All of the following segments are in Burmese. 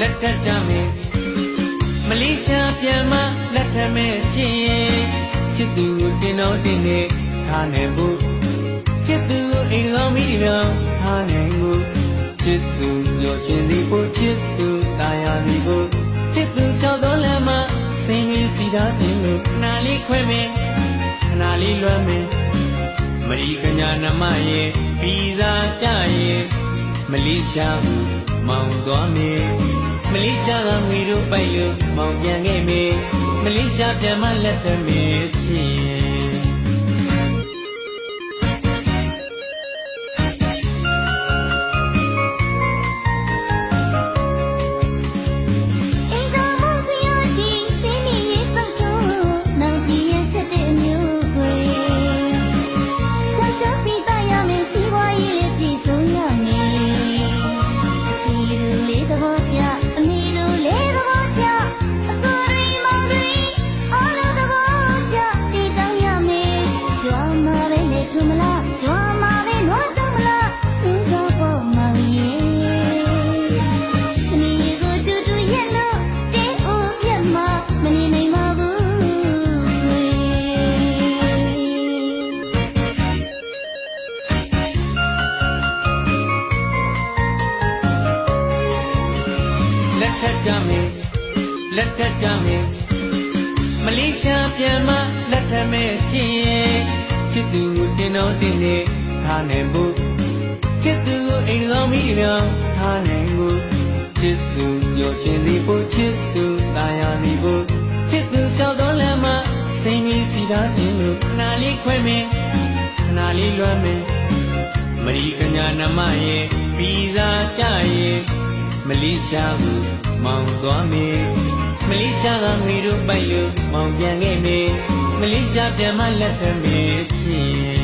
လက်ထက်ကြမယ်မလေးရှားပြန်မလက်ထက်မဲ့ချင်းချစ်သူတင်တော့တင်နေထားနေဖို့ချစ်သူအိမ်လောင်းမိမြောင်ထားနေကိုချစ်သူညောရှင်ဒီကိုချစ်သူတာယာဒီကိုချစ်သူချောက်တော်လမ်းမှာစင်ရင်းစီတာတင်လို့ခဏလေးခွဲမယ်ခဏလေးလွမ်းမယ်မရီကညာနမရဲ့ပြီးသားကြရဲ့မလေးရှားမောင်သွားမယ် မလေးရှားကငွေတို့ပိုက်လို့မောင်ပြန်ခဲ့မယ်မလေးရှားပြန်မလက်ထမယ်ဖြစ် ထက်ကြမေလက်ထက်ကြမေမလေးရှားပြန်မလက်ထမဲ့ချင်းချစ်သူတင်တော်တင်နေထားနိုင်ဘူးချစ်သူအိမ်တော်မိတော်ထားနိုင်ဘူးချစ်သူညိုရှင်လေးဖို့ချစ်သူတာယာနေဖို့ချစ်သူလျှောက်တော်လမ်းမှာစိတ်ကြီးစီတာခြင်းလို့ခဏလေးခွဲမင်းခဏလေးလွမ်းမင်းမရီကညာနမရဲ့ပြီးစားကြရဲ့ မလေးရှားကိုမောင်သွားမေမလေးရှားကငွေတို့ပိုက်လို့မောင်ပြန်ခဲ့မေမလေးရှားပြန်မလက်ထမေဖြစ်ရင်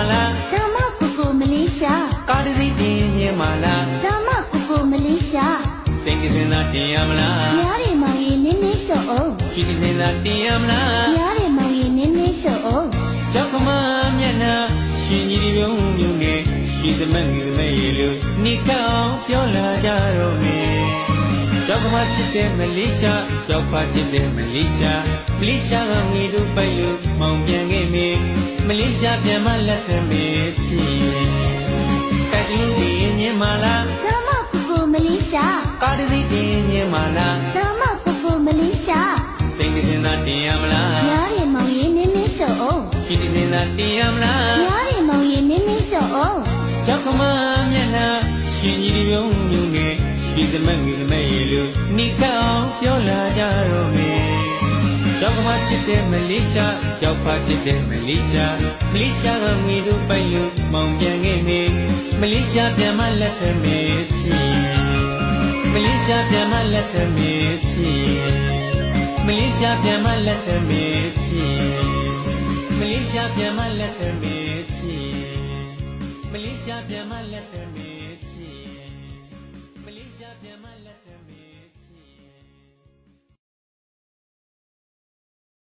မြင်မာလားဒါမကိုကိုမလေးရှားကားတစ်စီးဒီမြင်မာလားဒါမကိုကိုမလေးရှားစိတ်ကစင်သာတင်ရမလားညားတယ်မောင်ရင်နင်းနင်းရှော့အောင်ရှိကစင်သာတင်ရမလားညားတယ်မောင်ရင်နင်းနင်းရှော့အောင်ကြောက်ကမမျက်နှာရှင်ကြီးဒီပြုံးမြုံနေရှိသမက်ငီသမက်ရေလို့နိကောင်းပြောလာကြတော့မေကြောက်ကမချစ်တဲ့မလေးရှားကြောက်ဖာချစ်တဲ့မလေးရှားမလေးရှားကငွေတို့ပိုက်လို့မောင်ပြန်ခဲ့မေ မလေးရှားပြန်မလက်ထမေဖြစ်တိုက်တူဒီမြင်မာလားဒါမကိုကိုမလေးရှားကားတစ်စီးတင်မြင်မာလားဒါမကိုကိုမလေးရှားစိတ်ကစင်သာတင်ရမလားညားတယ်မောင်ရင်နင်းနင်းရှော့အောင်ရှိကစင်သာတင်ရမလားညားတယ်မောင်ရင်နင်းနင်းရှော့အောင်ကြောက်ကမမျက်နှာရှင်ကြီးဒီပြုံးမြုံနေရှိသမက်ငီသမက်ရေလို့နိကောင်းပြောလာကြတော့မေကြောက်ကမ ချစ်တဲ့မလေးရှားကြောက်ဖာချစ်တဲ့မလေးရှားမလေးရှားကငွေတို့ပိုက်လို့မောင်ပြန်ခဲ့မေမလေးရှားပြန်မလက်ထမေဖြစ်မလေးရှားပြန်မလက်ထမေဖြစ်မလေးရှားပြန်မလက်ထမေဖြစ်မလေးရှားပြန်မလက်ထမေဖြစ်မလေးရှားပြန်မလက်ထမေဖြစ်မလေးရှားပြန်မလက်ထမေ